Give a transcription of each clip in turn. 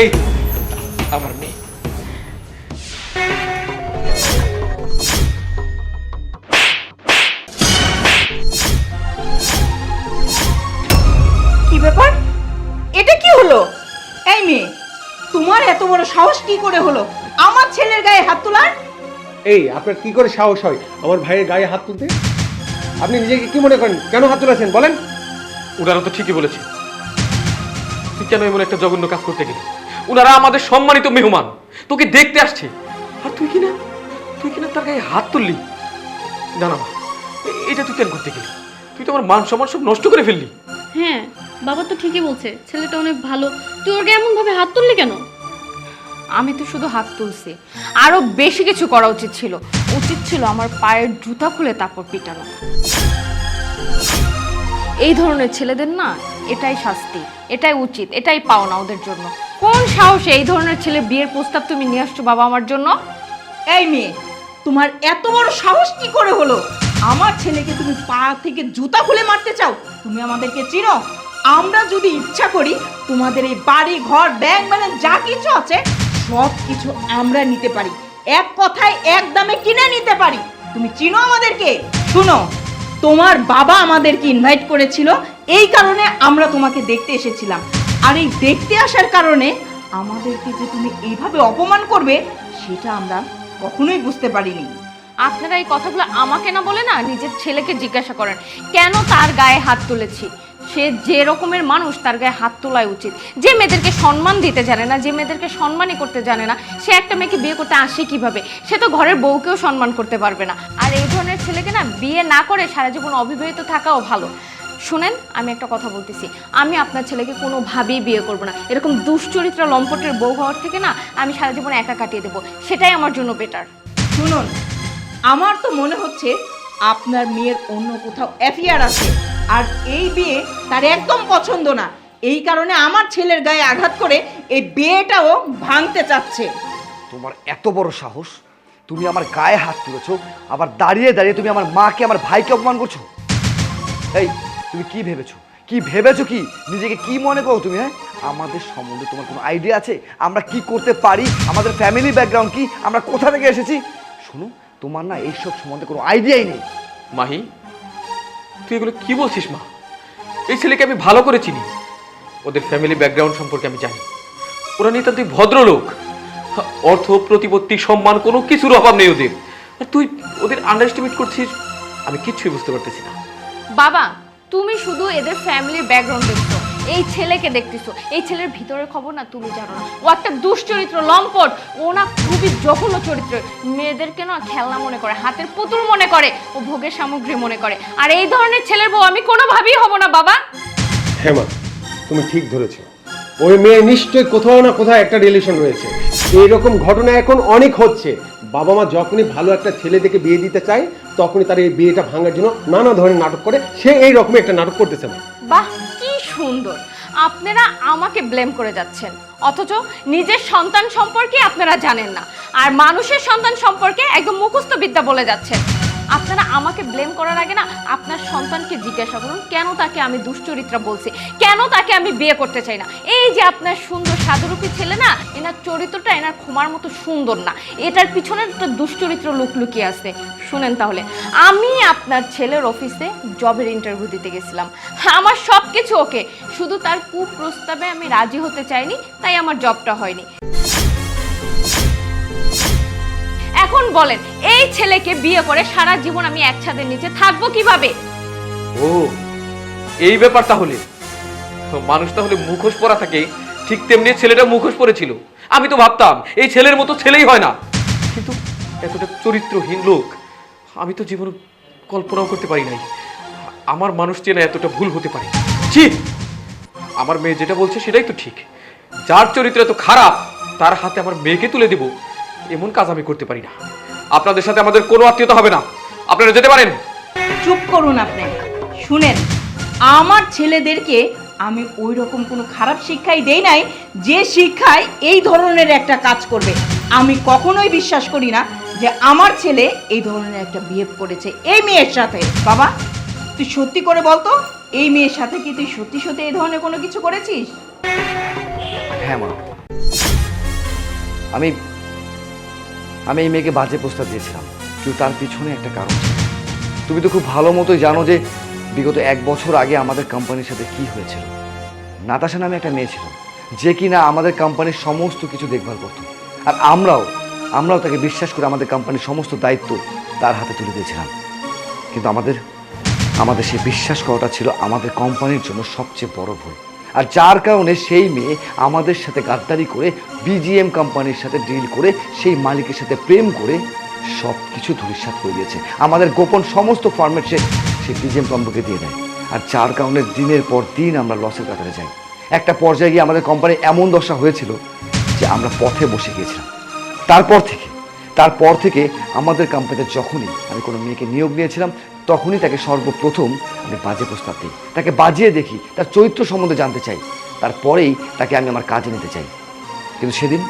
এই আমার মেয়ে। কি ব্যাপার? এটা কি হলো? এই মেয়ে তোমার এত বড় সাহস কি করে হলো? আমার ছেলের গায়ে হাত তোলার? এই আপনার কি করে সাহস হয় আমার ভাইয়ের গায়ে হাত তুলতে? আপনি নিজেকে কি মনে করেন? কেন হাত তুলেছেন? বলেন। ওনারা তো ঠিকই বলেছে। তুই কেন এমন একটা জঘন্য কাজ করতে গেলি? ওনারা আমাদের সম্মানিত মেহমান। তোকে দেখতে আসছে। আর তুই কিনা? তুই কিনা তার গায়ে হাত তুললি? না না এটা তুই কেন করতে গেলি? তুই তো আমার মান সম্মান সব নষ্ট করে ফেললি। হ্যাঁ বাবা তো ঠিকই বলছে ছেলেটা অনেক ভালো। তুই ওর গায়ে এমন ভাবে হাত তুললি কেন? আমি তো শুধু হাত তুলছি। আরও বেশি কিছু করা উচিত ছিল। উচিত ছিল আমার পায়ের জুতা খুলে তারপর পিটানো। এই ধরনের ছেলেদের না এটাই শাস্তি। এটাই উচিত, এটাই পাও না ওদের জন্য। কোন সাহসে এই ধরনের ছেলে বিয়ের প্রস্তাব তুমি নিয়ে আসছো বাবা আমার জন্য? এই মেয়ে, তোমার এত বড় সাহস কি করে হলো? আমার ছেলেকে তুমি পা থেকে জুতা খুলে মারতে চাও, তুমি আমাদেরকে চিনো? আমরা যদি ইচ্ছা করি, তোমাদের এই বাড়ি, ঘর, ব্যাংক ব্যালেন্স যা কিছু আছে, সব কিছু আমরা নিতে পারি। এক কথায় এক দামে কিনে নিতে পারি। তুমি চিনো আমাদেরকে? শুনো, তোমার বাবা আমাদেরকে ইনভাইট করেছিল এই কারণে আমরা তোমাকে দেখতে এসেছিলাম। আর এই দেখতে আসার কারণে আমাদেরকে যে তুমি এইভাবে অপমান করবে, সেটা আমরা কখনোই বুঝতে পারিনি। আপনারা এই কথাগুলো আমাকে না বলে না নিজের ছেলেকে জিজ্ঞাসা করেন, কেন তার গায়ে হাত তুলেছি? সে যে রকমের মানুষ তার গায়ে হাত তোলাই উচিত। যে মেয়েদেরকে সম্মান দিতে জানে না, যে মেয়েদেরকে সম্মানই করতে জানে না, সে একটা মেয়েকে বিয়ে করতে আসে কীভাবে? সে তো ঘরের বউকেও সম্মান করতে পারবে না। আর এই ধরনের ছেলেকে না বিয়ে না করে সারা জীবন অবিবাহিত থাকাও ভালো। শুনেন আমি একটা কথা বলতেছি। আমি আপনার ছেলেকে কোনোভাবেই বিয়ে করব না। এরকম দুশ্চরিত্র লম্পটের বউ হওয়ার থেকে না আমি সারা জীবন একা কাটিয়ে দেবো। সেটাই আমার জন্য বেটার শুনুন আমার তো মনে হচ্ছে আপনার মেয়ের অন্য কোথাও অ্যাফিয়ার আছে আর এই বিয়ে তার একদম পছন্দ না। এই কারণে আমার ছেলের গায়ে আঘাত করে এই বিয়েটাও ভাঙতে চাচ্ছে। তোমার এত বড় সাহস? তুমি আমার গায়ে হাত তুলেছো আবার দাঁড়িয়ে দাঁড়িয়ে তুমি আমার মাকে আমার ভাইকে অপমান করছ? এই তুমি কি ভেবেছো? কি ভেবেছো কি? নিজেকে কি মনে করো তুমি হ্যাঁ? আমাদের সম্বন্ধে তোমার কোনো আইডিয়া আছে? আমরা কি করতে পারি? আমাদের ফ্যামিলি ব্যাকগ্রাউন্ড কি? আমরা কোথা থেকে এসেছি? শোনো তোমার না এইসব সম্বন্ধে কোনো আইডিয়াই নেই। মাহি তুই এগুলো কি বলছিস মা? এই ছেলেকে আমি ভালো করে চিনি। ওদের ফ্যামিলি ব্যাকগ্রাউন্ড সম্পর্কে আমি জানি। ওরা নিতান্তই ভদ্রলোক। অর্থ প্রতিপত্তি সম্মান কোনো কিছুর অভাব নেই ওদের। তুই ওদের আন্ডার এস্টিমেট করছিস আমি কিচ্ছুই বুঝতে পারতেছি না। বাবা তুমি শুধু এদের ফ্যামিলির ব্যাকগ্রাউন্ড দেখছ। এই ছেলেকে দেখতেছো। এই ছেলের ভিতরের খবর না তুমি জানো না। ও একটা দুশ্চরিত্র, লম্পট। ও না খুবই জঘন্য চরিত্র। মেয়েদেরকে না খেলনা মনে করে, হাতের পুতুল মনে করে, ও ভোগের সামগ্রী মনে করে। আর এই ধরনের ছেলের বউ আমি কোনোভাবেই হব না, বাবা। হেমা তুমি ঠিক ধরেছো। ওই মেয়ে নিশ্চয়ই কোথাও না কোথাও একটা রিলেশন রয়েছে। এইরকম ঘটনা এখন অনেক হচ্ছে। বাবা মা যখনই ভালো একটা ছেলে দেখে বিয়ে দিতে চায়, তখনই তার এই বিয়েটা ভাঙার জন্য নানা ধরনের নাটক করে। সে এই রকমের একটা নাটক করতেছে। না বাহ, কি সুন্দর। আপনারা আমাকে ব্লেম করে যাচ্ছেন। অথচ নিজের সন্তান সম্পর্কে আপনারা জানেন না। আর মানুষের সন্তান সম্পর্কে একদম মুখস্থ বিদ্যা বলে যাচ্ছেন। আপনারা আমাকে ব্লেম করার আগে না আপনার সন্তানকে জিজ্ঞাসা করুন, কেন তাকে আমি দুশ্চরিত্রা বলছি? কেন তাকে আমি বিয়ে করতে চাই না? এই যে আপনার সুন্দর সাধুরূপী ছেলে না, এনার চরিত্রটা এনার ক্ষমার মতো সুন্দর না। এটার পিছনে একটা দুশ্চরিত্র লুক লুকিয়ে আছে। শুনেন তাহলে, আমি আপনার ছেলের অফিসে জবের ইন্টারভিউ দিতে গেছিলাম। আমার সব কিছু ওকে শুধু তার কুপ্রস্তাবে আমি রাজি হতে চাইনি, তাই আমার জবটা হয়নি। এখন বলেন, এই ছেলেকে বিয়ে করে সারা জীবন আমি এক ছাদের নিচে থাকব কীভাবে? ও, এই ব্যাপার তাহলে। মানুষ তাহলে মুখোশ পরা থাকে, ঠিক তেমনি ছেলেটা মুখোশ পরেছিল। আমি তো ভাবতাম, এই ছেলের মতো ছেলেই হয় না। কিন্তু এতটা চরিত্রহীন লোক, আমি তো জীবনে কল্পনাও করতে পারি নাই। আমার মানুষ চেনা এতটা ভুল হতে পারে। ছি! আমার মেয়ে যেটা বলছে সেটাই তো ঠিক। যার চরিত্র এত খারাপ, তার হাতে আমার মেয়েকে তুলে দেব। এমন কাজ আমি করতে পারি না। আপনাদের সাথে আমাদের কোনো আত্মীয়তা হবে না। আপনারা যেতে পারেন। চুপ করুন আপনি। শুনেন আমার ছেলেদেরকে আমি ওই রকম কোনো খারাপ শিক্ষাই দেই নাই যে শিক্ষায় এই ধরনের একটা কাজ করবে। আমি কখনোই বিশ্বাস করি না যে আমার ছেলে এই ধরনের একটা বিহেভ করেছে এই মেয়ের সাথে। বাবা তুই সত্যি করে বলতো এই মেয়ের সাথে কি তুই সত্যি সত্যি এই ধরনের কোনো কিছু করেছিস? হ্যাঁ মা। আমি আমি এই মেয়েকে বাজে প্রস্তাব দিয়েছিলাম, কিন্তু তার পিছনে একটা কারণ তুমি তো খুব ভালো মতোই জানো যে বিগত এক বছর আগে আমাদের কোম্পানির সাথে কি হয়েছিল। নাতাশা নামে একটা মেয়ে ছিল, যে কিনা আমাদের কোম্পানির সমস্ত কিছু দেখভাল করতো। আর আমরাও আমরাও তাকে বিশ্বাস করে আমাদের কোম্পানির সমস্ত দায়িত্ব তার হাতে তুলে দিয়েছিলাম। কিন্তু আমাদের আমাদের সেই বিশ্বাস করাটা ছিল আমাদের কোম্পানির জন্য সবচেয়ে বড় ভুল। আর যার কারণে সেই মেয়ে আমাদের সাথে গাদ্দারি করে বিজিএম কোম্পানির সাথে ডিল করে সেই মালিকের সাথে প্রেম করে সব কিছু ধূলিসাৎ করে দিয়েছে। আমাদের গোপন সমস্ত ফর্মেট সে সেই বিজিএম কোম্পানিকে দিয়ে দেয়। আর যার কারণে দিনের পর দিন আমরা লসের কাতারে যাই। একটা পর্যায়ে গিয়ে আমাদের কোম্পানি এমন দশা হয়েছিল যে আমরা পথে বসে গিয়েছিলাম। তারপর থেকে তারপর থেকে আমাদের কোম্পানিতে যখনই আমি কোনো মেয়েকে নিয়োগ নিয়েছিলাম, তখনই তাকে সর্বপ্রথম আমি বাজে প্রস্তাব দিই। তাকে বাজিয়ে দেখি, তার চরিত্র সম্বন্ধে জানতে চাই। তারপরেই তাকে আমি আমার কাজে নিতে চাই। কিন্তু সেদিন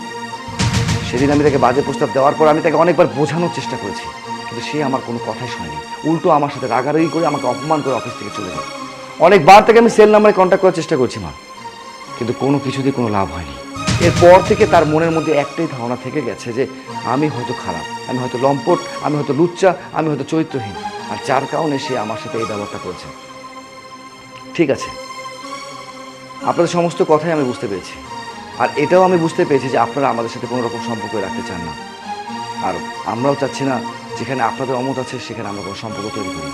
সেদিন আমি তাকে বাজে প্রস্তাব দেওয়ার পর আমি তাকে অনেকবার বোঝানোর চেষ্টা করেছি। কিন্তু সে আমার কোনো কথাই শোনেনি। উল্টো আমার সাথে রাগারাগি করে আমাকে অপমান করে অফিস থেকে চলে যায়। অনেকবার তাকে আমি সেল নাম্বারে কন্ট্যাক্ট করার চেষ্টা করছি, মা। কিন্তু কোনো কিছুতেই কোনো লাভ হয়নি। এরপর থেকে তার মনের মধ্যে একটাই ধারণা থেকে গেছে যে আমি হয়তো খারাপ, আমি হয়তো লম্পট, আমি হয়তো লুচ্চা, আমি হয়তো চরিত্রহীন। আর যার কারণে সে আমার সাথে এই ব্যবহারটা করেছে। ঠিক আছে। আপনাদের সমস্ত কথাই আমি বুঝতে পেরেছি। আর এটাও আমি বুঝতে পেরেছি যে আপনারা আমাদের সাথে কোনো রকম সম্পর্ক রাখতে চান না। আর আমরাও চাচ্ছি না যেখানে আপনাদের অমত আছে সেখানে আমরা কোনো সম্পর্ক তৈরি করি।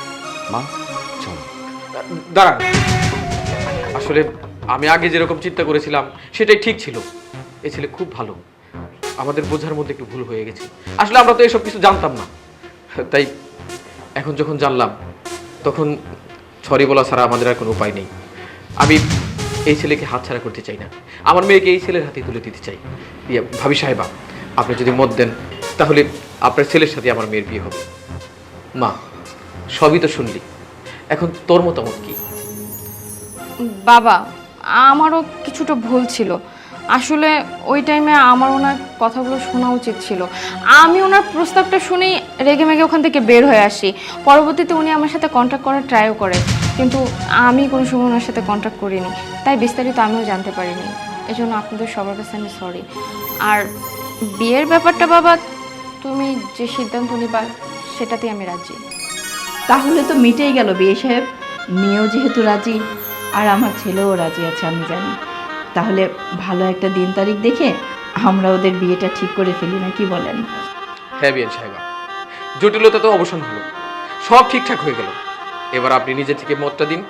মা, চলো। দাঁড়ান। আসলে আমি আগে যেরকম চিন্তা করেছিলাম, সেটাই ঠিক ছিল। এ ছেলে খুব ভালো। আমাদের বোঝার মধ্যে একটু ভুল হয়ে গেছে। আসলে আমরা তো এসব কিছু জানতাম না। তাই এখন যখন জানলাম, তখন সরি বলা ছাড়া আমাদের আর কোনো উপায় নেই। আমি এই ছেলেকে হাতছাড়া করতে চাই না। আমার মেয়েকে এই ছেলের হাতে তুলে দিতে চাই। ভাবি সাহেবা, আপনি যদি মত দেন, তাহলে আপনার ছেলের সাথে আমার মেয়ের বিয়ে হবে। মা, সবই তো শুনলি। এখন তোর মতামত কি? বাবা আমারও কিছুটা ভুল ছিল। আসলে ওই টাইমে আমার ওনার কথাগুলো শোনা উচিত ছিল। আমি ওনার প্রস্তাবটা শুনেই রেগে মেগে ওখান থেকে বের হয়ে আসি। পরবর্তীতে উনি আমার সাথে কন্ট্যাক্ট করার ট্রাইও করে। কিন্তু আমি কোনো সময় ওনার সাথে কন্ট্যাক্ট করিনি। তাই বিস্তারিত আমিও জানতে পারিনি। এজন্য আপনাদের সবার কাছে আমি সরি আর বিয়ের ব্যাপারটা বাবা, তুমি যে সিদ্ধান্ত নিবা, সেটাতেই আমি রাজি। তাহলে তো মিটেই গেল বিয়ে সাহেব। মেয়েও যেহেতু রাজি আর আমার ছেলেও রাজি আছে আমি জানি। তাহলে ভালো একটা দিন তারিখ দেখে আমরা ওদের বিয়েটা ঠিক করে ফেলি না কি বলেন? হ্যাঁ বিয়ান সাহেবা। জটিলতা তো অবসান হলো। সব ঠিকঠাক হয়ে গেল। এবার আপনি নিজে থেকে মতটা দিন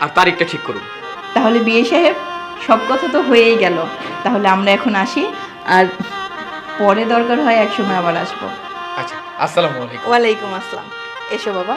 আর তারিখটা ঠিক করুন। তাহলে বিয়ে সাহেব সব কথা তো হয়েই গেল। তাহলে আমরা এখন আসি আর পরে দরকার হয় একসময় আবার আসব। আচ্ছা আসসালামু আলাইকুম। ওয়ালাইকুম আসসালাম। এসো বাবা।